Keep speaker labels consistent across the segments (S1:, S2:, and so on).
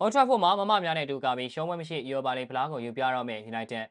S1: Old Trafford မှာမမများနဲ့အတူကပြီးရှုံးပွဲမရှိ Europa League ဖလားကိုယူပြတော့မယ် United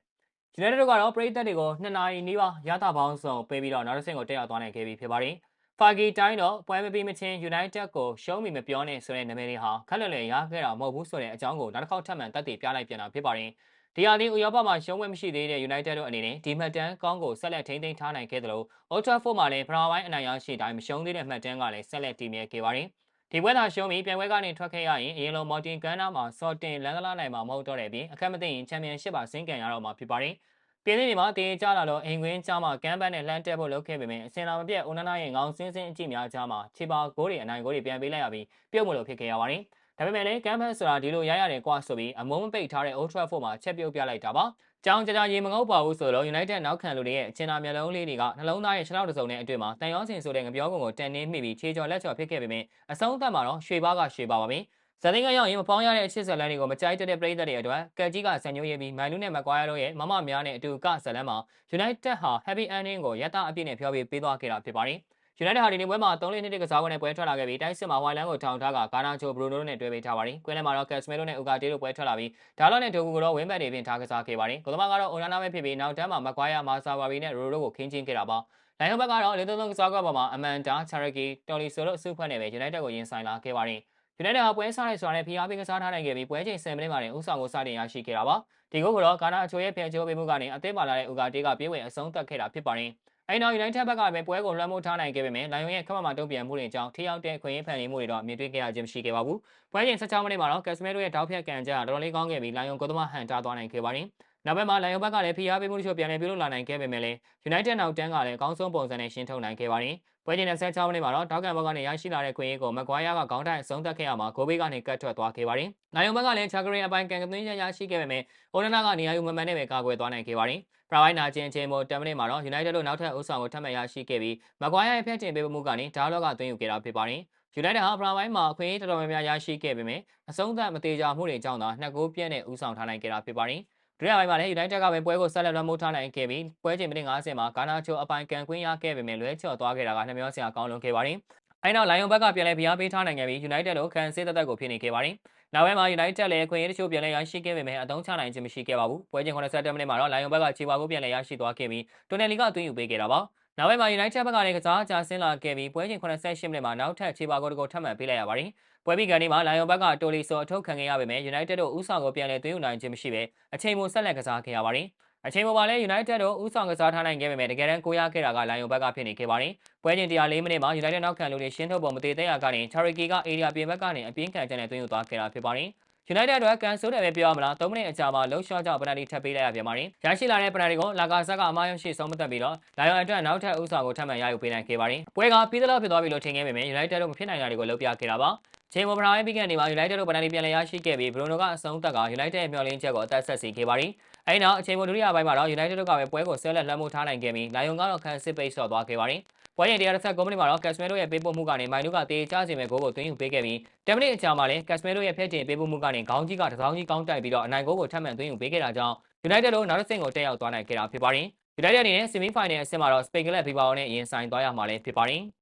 S1: United တို့ကတော့ပရိသတ်တွေကို2နာရီနီးပါးရတာပေါင်းစုံပေးပြီးတော့နောက်တစ်ဆင့်ကိုတက်ရောက်သွားနိုင်ခဲ့ပြီဖြစ်ပါတယ်။ Fagi တိုင်းတော့ပွဲမပြီးမချင်း United ကိုရှုံးမိမပြောနဲ့ဆိုတဲ့နာမည်လေးဟာခက်လွယ်လွယ်ရခဲ့တာမဟုတ်ဘူးဆိုတဲ့အကြောင်းကိုနောက်တစ်ခေါက်ထပ်မံတက်တည်ပြလိုက်ပြန်တာဖြစ်ပါတယ်။ဒီဟာဒီဥရောပမှာရှုံးပွဲမရှိသေးတဲ့ United တို့အနေနဲ့ဒီမှတ်တမ်းကောင်းကိုဆက်လက်ထိန်းသိမ်းထားနိုင်ခဲ့တယ်လို့ Old Trafford မှာလည်းဖရာဝိုင်းအနိုင်ရရှိတိုင်းမရှုံးသေးတဲ့မှတ်တမ်းကလည်းဆက်လက်တည်မြဲခဲ့ပါတယ်။ ဒီပွဲသာရှုံးပြီးပြန်ပွဲကနေထွက်ခဲ့ရရင်အရင်လိုမော်တင်ကန်နာမှာစော်တင်လန်ဒလာနိုင်မှာမဟုတ်တော့တဲ့အပြင်အခက်မသိရင်ချန်ပီယံရှစ်ပါဆင်းကန်ရတော့မှာဖြစ်ပါတယ်။ပြည်သူတွေမှာတည်ကြလာတော့အိမ်ကွင်းကြားမှာကန်ပန်းနဲ့လှမ်းတက်ဖို့လုပ်ခဲ့ပေမဲ့အစင်လာမပြတ်အိုနာနာရဲ့ငောင်စင်းစင်းအကြည့်များကြားမှာခြေပါဂိုးတွေအနိုင်ဂိုးတွေပြန်ပေးလိုက်ရပြီးပြုတ်မလို့ဖြစ်ခဲ့ရပါတယ်။ ဒါပေမဲ့လည်းကန်ပန်းဆိုတာဒီလိုရရတယ်ကွာဆိုပြီးအမုန်းပိတ်ထားတဲ့ Old Trafford မှာချက်ပြုတ်ပြလိုက်တာပါ။ကြောင်ကြကြရေမငုပ်ပါဘူးဆိုတော့ United နောက်ခံလူတွေရဲ့အချင်သာမျက်လုံးလေးတွေကနှလုံးသားရဲ့ခြေထောက်တစ်စုံနဲ့အတွင်မှာတန်ရောစင်ဆိုတဲ့ငပြောကုံကိုတန်နှင်းမိပြီးခြေချော်လက်ချော်ဖြစ်ခဲ့ပေမဲ့အဆုံးသတ်မှာတော့ရွှေပါးကရွှေပါပါပဲဇာတိကရောက်ရင်မပေါင်းရတဲ့အချစ်ဇလန်တွေကိုမကြိုက်တဲ့ပြည်သက်တွေအတွက်ကက်ကြီးကဆန်ညိုးရေးပြီးမိုင်လူနဲ့မကွာရတို့ရဲ့မမများနဲ့အတူကဇလန်မှာ United ဟာ Happy Ending ကိုရတအပြည့်နဲ့ပြောပြီးပေးသွားခဲ့တာဖြစ်ပါတယ်။ United ဟာဒီနေ့ပွဲမှာ3-2နှစ်ကစားပွဲနဲ့ပွဲထွက်လာခဲ့ပြီးတိုက်စစ်မှာဟွိုင်လန်ကိုထောင်ထားကဂါနာချိုဘရူနိုနဲ့တွဲပေးထားပါတယ်။ကွင်းလမ်းမှာတော့ကက်စမီရိုနဲ့အူဂါတေးတို့ပွဲထွက်လာပြီးဒါလော့နဲ့ဒိုဂူကိုတော့ဝင်းဘက်တွေပြင်ထားကစားခဲ့ပါတယ်။ကိုသမားကတော့အိုနာနာပဲဖြစ်ပြီးနောက်တန်းမှာမကွာယာမာဆာဝါဘီနဲ့ရိုရိုကိုခင်းချင်းခဲ့တာပါ။လိုင်ဟောဘက်ကတော့လေသုံးသုံးကစားကွက်ပေါ်မှာအမန်တာချာရကီတော်လီဆိုတို့အစုဖွဲ့နဲ့ပဲ United ကိုရင်ဆိုင်လာခဲ့ပါတယ်။ United ဟာပွဲစားရဲဆိုတာနဲ့ဖိအားပေးကစားထားနိုင်ခဲ့ပြီးပွဲချိန်10မိနစ်မှာတင်ဥဆောင်ကိုစတင်ရရှိခဲ့တာပါ။ဒီဂိုးကတော့ဂါနာအချိုရဲ့ဖျက်ချိုးပေးမှုကနေအသစ်ပါလာတဲ့ဥဂါတေးကပြေးဝင်အဆုံးသတ်ခဲ့တာဖြစ်ပါတယ်။ အဲဒီနောက် United ဘက်ကပဲပွဲကိုလွှမ်းမိုးထားနိုင်ခဲ့ပေမဲ့လိုင်ယွန်ရဲ့ခက်မမှာတုံ့ပြန်မှုတွေကြောင့်ထိရောက်တဲ့ခွင့်ရဖန်နေမှုတွေတော့မြင်တွေ့ခဲ့ရခြင်းမရှိခဲ့ပါဘူး။ပွဲချိန်16မိနစ်မှာတော့ကက်စမဲရိုရဲ့တောက်ဖြတ်ကန်ကြတော်တော်လေးကောင်းခဲ့ပြီးလိုင်ယွန်ကိုသမားဟန်တာသွားနိုင်ခဲ့ပါတယ်။ နောက်ဘက်မှာလိုင်ယွန်ဘက်ကလည်းဖိအားပေးမှုတချို့ပြန်လည်ပြုလုပ်လာနိုင်ခဲ့ပေမဲ့လည်း United နောက်တန်းကလည်းအကောင်းဆုံးပုံစံနဲ့ရှင်းထုတ်နိုင်ခဲ့ပါတယ်။ပွဲချိန်26မိနစ်မှာတော့တောက်ကန်ဘက်ကနေရရှိလာတဲ့ခွင့်ရကိုမကွာယာကခေါင်းတိုက်အဆုံးသတ်ခဲ့ရမှာဂိုးဘေးကနေကတ်ထွက်သွားခဲ့ပါတယ်။လိုင်ယွန်ဘက်ကလည်းချာဂရီအပိုင်းကန်ကသွင်းရရရှိခဲ့ပေမဲ့အိုနနာကနေရာယူမမှန်နဲ့ပဲကာကွယ်သွားနိုင်ခဲ့ပါတယ်။ပရာဝိုင်းနာကျင်ချင်းမို10မိနစ်မှာတော့ United တို့နောက်ထပ်ဥဆောင်ကိုထပ်မံရရှိခဲ့ပြီးမကွာယာရဲ့ဖျက်တင်ပေးမှုကနေဒါလော့ကသွင်းယူခဲ့တာဖြစ်ပါတယ်။ United ဟာပရာဝိုင်းမှာအခွင့်အရေးတော်တော်များများရရှိခဲ့ပေမဲ့အဆုံးသတ်မသေးကြမှုတွေကြောင့်သာနှစ်ဂိုးပြည့်နဲ့ဥဆောင်ထားနိုင်ခဲ့တာဖြစ်ပါတယ်။ ဒုတိယပိုင်းမှာလည်း United ကပဲပွဲကိုဆက်လက်လွှမ်းမိုးထားနိုင်ခဲ့ပြီးပွဲချိန်မိနစ်90မှာဂါနာချိုအပိုင်ကန်ကွင်းရခဲ့ပေမဲ့လွဲချော်သွားခဲ့တာကနှမျောစရာကောင်းလွန်ခဲ့ပါတယ်။အဲနောက်လိုင်ယွန်ဘက်ကပြန်လဲပြားပေးထားနိုင်ခဲ့ပြီး United တို့ခံစစ်သက်သက်ကိုဖြစ်နေခဲ့ပါတယ်။နောက်ပိုင်းမှာ United လည်းခွင့်ရတချို့ပြန်လည်ရရှိခဲ့ပေမဲ့အသုံးချနိုင်ခြင်းမရှိခဲ့ပါဘူး။ပွဲချိန်82မိနစ်မှာတော့ Lion ဘက်ကခြေပါကိုပြန်လည်ရရှိသွားခဲ့ပြီးတိုနယ်လီကသွင်းယူပေးခဲ့တာပါ။ နောက်ပိုင်းမှာ United ဘက်ကလည်းကစားကြဆင်းလာခဲ့ပြီးပွဲချိန်88မိနစ်မှာနောက်ထပ်ခြေပါကိုတကိုထပ်မံပေးလိုက်ရပါတယ်။ပွဲပြီးကန်ဒီမှာ Lion ဘက်ကတိုလီဆိုအထုတ်ခံခဲ့ရပေမဲ့ United တို့ဥဆောင်ကိုပြန်လည်သွင်းယူနိုင်ခြင်းမရှိဘဲအချိန်မိုဆက်လက်ကစားခဲ့ရပါတယ်။အချိန်ပေါ်မှာလည်း United တို့ဥဆောင်ကစားထားနိုင်ခဲ့ပေမဲ့တကယ်တမ်းကိုရခဲ့တာကလိုင်ယိုဘက်ကဖြစ်နေခဲ့ပါတယ်။ပွဲချိန်104မိနစ်မှာ United နောက်ခံလူတွေရှင်းထုတ်ပုံမသေးတဲ့ရာကနေ Charity က area ပြင်ဘက်ကနေအပြင်းခံချက်နဲ့သွင်းယူသွားခဲ့တာဖြစ်ပါတယ်။ United အတွက်ကန်ဆိုးတယ်ပဲပြောရမလား3မိနစ်အကြာမှာလှုပ်ရှားကြောင့်ပနယ်တီထပ်ပေးလိုက်ရပြန်ပါတယ်။ရရှိလာတဲ့ပနယ်တီကိုလာကာဆာကအမားယုံရှိဆုံးမသက်ပြီးတော့လာယောင်အတွက်နောက်ထပ်ဥဆောင်ကိုထပ်မံရယူပေးနိုင်ခဲ့ပါတယ်။ပွဲကပြီးသလောက်ဖြစ်သွားပြီလို့ထင်ခဲ့ပေမဲ့ United တို့မဖြစ်နိုင်တာတွေကိုလုပ်ပြခဲ့တာပါ။ချိန်ပေါ်ပရာရဲ့ပြီးကနေမှာ United တို့ပနယ်တီပြန်လည်ရရှိခဲ့ပြီး Bruno ကအဆုံးသက်က United ရဲ့မျှော်လင့်ချက်ကိုအသက်ဆက်စီခဲ့ပါတယ်။အဲဒီနောက်အချိန်ပေါ်ဒုတိယပိုင်းမှာတော့ United တို့ကပဲပွဲကိုဆဲလက်လှမ်းမိုးထားနိုင်ခဲ့ပြီးလာယုံကတော့ခံစစ်ပိတ်ဆော့သွားခဲ့ပါတယ်။ ပွဲရင်139မိနစ်မှာတော့ Casemiro ရဲ့ပေးပို့မှုကနေမိုင်နုကတေးချစေမဲ့ဂိုးကိုသွင်းယူပေးခဲ့ပြီး10မိနစ်အကြာမှာလည်း Casemiro ရဲ့ဖျက်တင်ပေးပို့မှုကနေခေါင်းကြီးကတစောင်းကြီးကောင်းတိုက်ပြီးတော့အနိုင်ဂိုးကိုထပ်မံသွင်းယူပေးခဲ့တာကြောင့် United တို့နောက်တစ်ဆင့်ကိုတက်ရောက်သွားနိုင်ခဲ့တာဖြစ်ပါတယ်။ United အနေနဲ့ semi final အဆင့်မှာတော့ Spain ကလပ် Bilbao နဲ့ရင်ဆိုင်သွားရမှာလည်းဖြစ်ပါတယ်။